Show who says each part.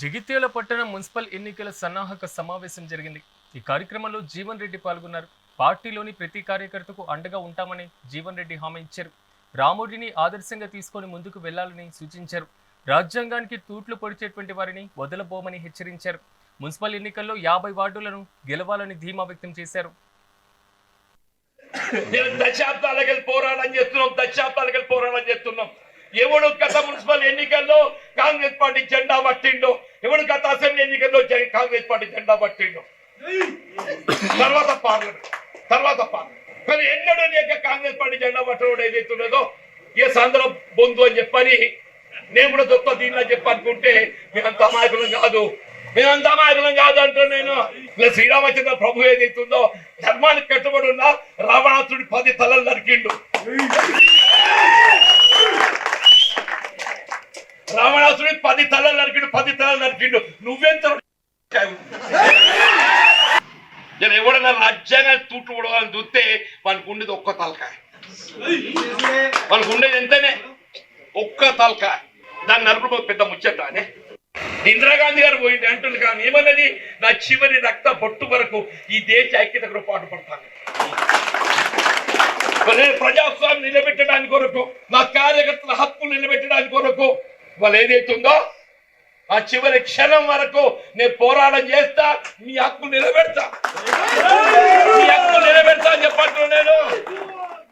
Speaker 1: జగిత్యాల పట్టణ మున్సిపల్ ఎన్నికల సన్నాహక సమావేశం జరిగింది. ఈ కార్యక్రమంలో జీవన్ రెడ్డి పాల్గొన్నారు. పార్టీలోని ప్రతి కార్యకర్తకు అండగా ఉంటామని జీవన్ రెడ్డి హామీ ఇచ్చారు. రాముడిని ఆదర్శంగా తీసుకొని ముందుకు వెళ్ళాలని సూచించారు. రాజ్యాంగానికి తూట్లు పొడిచేటువంటి వారిని వదలబోమని హెచ్చరించారు. మున్సిపల్ ఎన్నికల్లో యాభై వార్డులను గెలవాలని ధీమా వ్యక్తం చేశారు.
Speaker 2: నేను దశాబ్దాలకి పోరాటం చేస్తున్నాం దశాబ్దాలకి పోరాటం చేస్తున్నాం. ఎవడు గత మున్సిపల్ ఎన్నికల్లో కాంగ్రెస్ పార్టీ జెండా పట్టిండో ఎవడు గత అసెంబ్లీ ఎన్నికల్లో కాంగ్రెస్ పార్టీ జెండా పట్టిండు. తర్వాత పార్లమెంట్ తర్వాత పార్లమెంట్. కానీ ఎన్నడూ లేక కాంగ్రెస్ పార్టీ జెండా పట్టడం ఏదైతే ఉన్నదో ఏ సాంద్ర బొందు అని చెప్పని నేను కూడా దొప్ప దీనిలో చెప్పనుకుంటే మేమంత అమాయకులం కాదు. మేమంత అమాయకులం కాదు అంటూ నేను. ఇలా శ్రీరామచంద్ర ప్రభు ఏదైతుందో ధర్మానికి కట్టుబడి ఉన్న రావణాసుడి పది తలలు నరికిండు. రావణాసుడి పది తలలు నరికిండు పది తలలు నరికిండు. నువ్వెంత నేను ఎవడన్నా రాజ్యాంగా తూట్లు పడవాలని చూస్తే మనకు ఉండేది ఒక్క తలకాయ. మనకు ఉండేది ఎంతనే? ఒక్క తలకాయ. దాన్ని నరుపుడు పెద్ద ముచ్చట అనే ఇందిరాగాంధీ గారు పోయింది అంటుంది కానీ ఏమన్నది? నా చివరి రక్త బొట్టు వరకు ఈ దేశ ఐక్యతకు పాటుపడతాను. నేను ప్రజాస్వామ్యం నిలబెట్టడానికి కొరకు నా కార్యకర్తల హక్కులు నిలబెట్టడానికి కొరకు వాళ్ళు ఏదైతుందో ఆ చివరి క్షణం వరకు నేను పోరాటం చేస్తా మీ హక్కు నిలబెడతా.